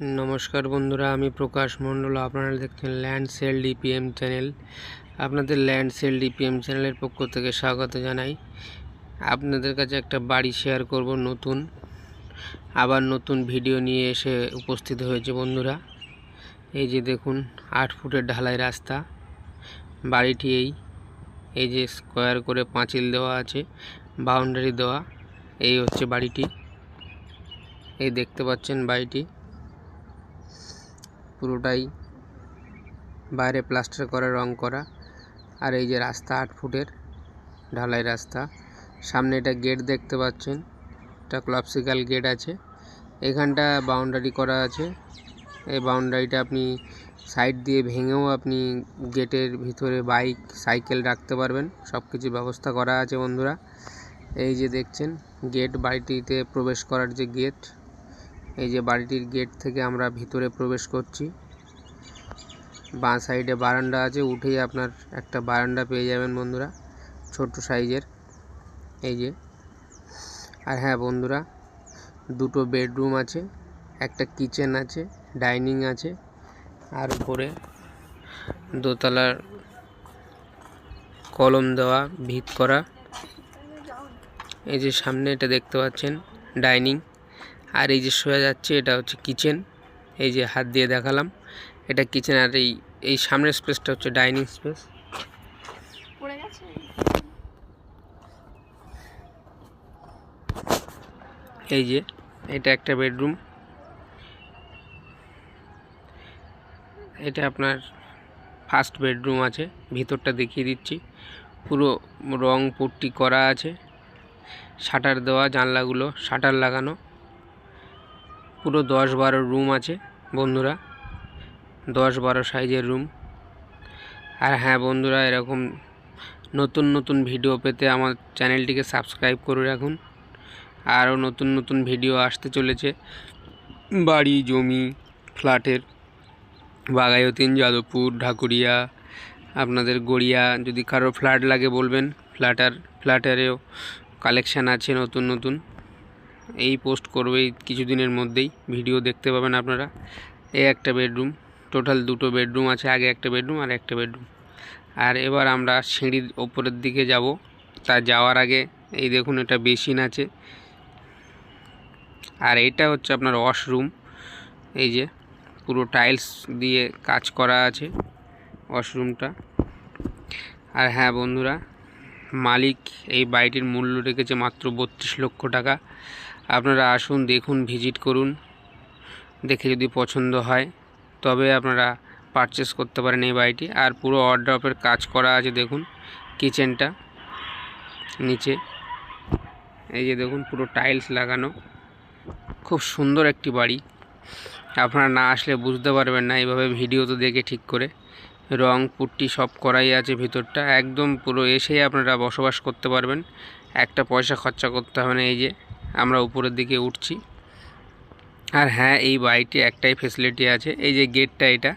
নমস্কার বন্ধুরা, আমি প্রকাশ মণ্ডল, আপনারা দেখছেন ল্যান্ড সেল ডিপিএম চ্যানেল। আপনাদের ল্যান্ড সেল ডিপিএম চ্যানেলের পক্ষ থেকে স্বাগত জানাই। আপনাদের কাছে একটা বাড়ি শেয়ার করব নতুন। আবার নতুন ভিডিও নিয়ে এসে উপস্থিত হয়েছে বন্ধুরা। এই যে দেখুন, আট ফুটের ঢালাই রাস্তা। বাড়িটি এই। এই যে স্কোয়ার করে পাঁচিল দেওয়া আছে, বাউন্ডারি দেওয়া। এই হচ্ছে বাড়িটি। এই দেখতে পাচ্ছেন বাড়িটি। পুরোটাই বাইরে প্লাস্টার করা, রং করা। আর এই যে রাস্তা আট ফুটের, ঢালাই রাস্তা। সামনে এটা গেট দেখতে পাচ্ছেন এটা ক্লপসিক্যাল গেট আছে। এখানটা বাউন্ডারি করা আছে। এই বাউন্ডারিটা আপনি সাইড দিয়ে ভেঙেও আপনি গেটের ভিতরে বাইক, সাইকেল রাখতে পারবেন। সব কিছু ব্যবস্থা করা আছে বন্ধুরা। এই যে দেখছেন, গেট বাড়িটিতে প্রবেশ করার যে গেট এই যে বাড়িটির গেট থেকে আমরা ভিতরে প্রবেশ করছি। বাঁ সাইডে বারান্দা আছে, উঠেই আপনার একটা বারান্দা পেয়ে যাবেন বন্ধুরা ছোট সাইজের। এই যে, আর হ্যাঁ বন্ধুরা, দুটো বেডরুম আছে, একটা কিচেন আছে, ডাইনিং আছে, আর উপরে দোতলার কলম দেওয়া, ভিত করা। এই যে সামনে এটা দেখতে পাচ্ছেন, ডাইনিং। আর এই যে শোয়া যাচ্ছে এটা হচ্ছে কিচেন এই যে হাত দিয়ে দেখালাম। এটা কিচেন আর এই এই সামনের স্পেসটা হচ্ছে ডাইনিং স্পেস এই যে এটা একটা বেডরুম এটা আপনার ফার্স্ট বেডরুম আছে। ভিতরটা দেখিয়ে দিচ্ছি। পুরো রং পুট্টি করা আছে। শাটার দেওয়া জানলাগুলো শাটার লাগানো। পুরো দশ বারো রুম আছে বন্ধুরা। দশ বারো সাইজের রুম। আর হ্যাঁ বন্ধুরা, এরকম নতুন নতুন ভিডিও পেতে আমার চ্যানেলটিকে সাবস্ক্রাইব করে রাখুন। আরও নতুন নতুন ভিডিও আসতে চলেছে। বাড়ি, জমি, ফ্ল্যাটের। বাগায়তিন, যাদবপুর, ঢাকুরিয়া, আপনাদের গড়িয়া, যদি কারও ফ্ল্যাট লাগে বলবেন। ফ্ল্যাটার, ফ্ল্যাটারেও কালেকশান আছে নতুন নতুন। এই পোস্ট করবে কিছুদিনের মধ্যেই, ভিডিও দেখতে পাবেন আপনারা। এই একটা বেডরুম, টোটাল দুটো বেডরুম আছে, আগে একটা বেডরুম, আর একটা বেডরুম। আর এবার আমরা সিঁড়ির ওপরের দিকে যাব। তা যাওয়ার আগে, এই দেখুন এটা বেসিন আছে। আর এটা হচ্ছে আপনার ওয়াশরুম। এই যে, পুরো টাইলস দিয়ে কাজ করা আছে ওয়াশরুমটা। আর হ্যাঁ বন্ধুরা মালিক এই বাড়িটির মূল্য রেখেছে মাত্র বত্রিশ লক্ষ টাকা। আপনারা আসুন, দেখুন, ভিজিট করুন, দেখে যদি পছন্দ হয়, তবে আপনারা পারচেস করতে পারেন এই বাড়িটি। আর পুরো অর্ডারের কাজ করা আছে, দেখুন কিচেনটা নিচে। এই যে দেখুন, পুরো টাইলস লাগানো। খুব সুন্দর একটি বাড়ি। আপনারা না আসলে বুঝতে পারবেন না, এইভাবে ভিডিও তো দেখে ঠিক করে। রং, পুট্টি সব করাই আছে ভিতরটা। একদম পুরো এসেই আপনারা বসবাস করতে পারবেন। একটা পয়সা খরচা করতে হবে না, এই যে আমরা উপরের দিকে উঠছি। আর হ্যাঁ এই বাড়িটি একটাই ফেসিলিটি আছে। এই যে গেটটা এটা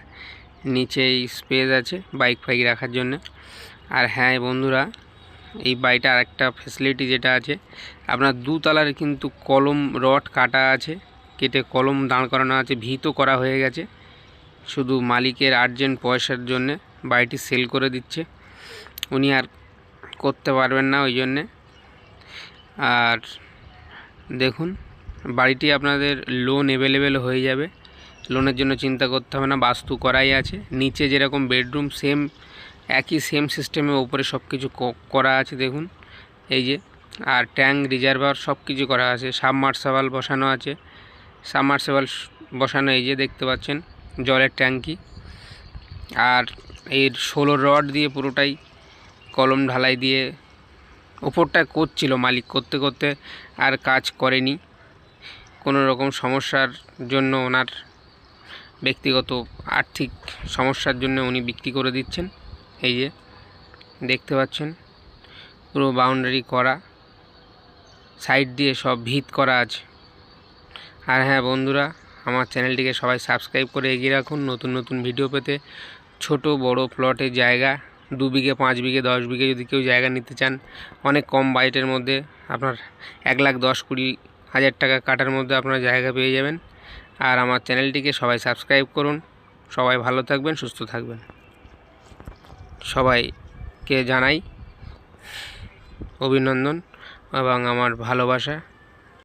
নিচে স্পেস আছে বাইক ফাইক রাখার জন্য। আর হ্যাঁ বন্ধুরা, এই বাড়িটা আরেকটা ফেসিলিটি যেটা আছে। আপনার দুতলার কিন্তু কলম রড কাটা আছে। কেটে কলম দাঁড় করানো আছে, ভিতও করা হয়ে গেছে। শুধু মালিকের আর্জেন্ট পয়সার জন্যে বাড়িটি সেল করে দিচ্ছে। উনি আর করতে পারবেন না ওই জন্যে। আর দেখুন, বাড়িটি আপনাদের লোন অ্যাভেলেবেল হয়ে যাবে। লোনের জন্য চিন্তা করতে হবে না, বাস্তু করাই আছে। নিচে যেরকম বেডরুম সেম একই সেম সিস্টেমে ওপরে সব কিছু করা আছে দেখুন। এই যে, আর ট্যাঙ্ক রিজার্ভার সব কিছু করা আছে। সাবমার্সাবাল বসানো আছে। সাবমার্সেবল বসানো এই যে দেখতে পাচ্ছেন। জলের ট্যাঙ্কি। আর এর ষোলো রড দিয়ে পুরোটাই কলম ঢালাই দিয়ে ওপরটা করছিল মালিক। করতে করতে আর কাজ করেনি। কোনো রকম সমস্যার জন্য ওনার ব্যক্তিগত আর্থিক সমস্যার জন্য উনি বিক্রি করে দিচ্ছেন। এই যে, দেখতে পাচ্ছেন, পুরো বাউন্ডারি করা। সাইড দিয়ে সব ভিত করা আছে। আর হ্যাঁ বন্ধুরা আমার চ্যানেলটিকে সবাই সাবস্ক্রাইব করে এগিয়ে রাখুন। নতুন নতুন ভিডিও পেতে ছোট, বড় প্লটের জায়গা, দু বিঘে, পাঁচ বিঘে, দশ বিঘে যদি কেউ জায়গা নিতে চান, অনেক কম বাজেটের মধ্যে আপনার এক লাখ দশ, কুড়ি হাজার টাকা কাটার মধ্যে আপনারা জায়গা পেয়ে যাবেন। আর আমার চ্যানেলটিকে সবাই সাবস্ক্রাইব করুন। সবাই ভালো থাকবেন, সুস্থ থাকবেন। সবাইকে জানাই অভিনন্দন এবং আমার ভালোবাসা।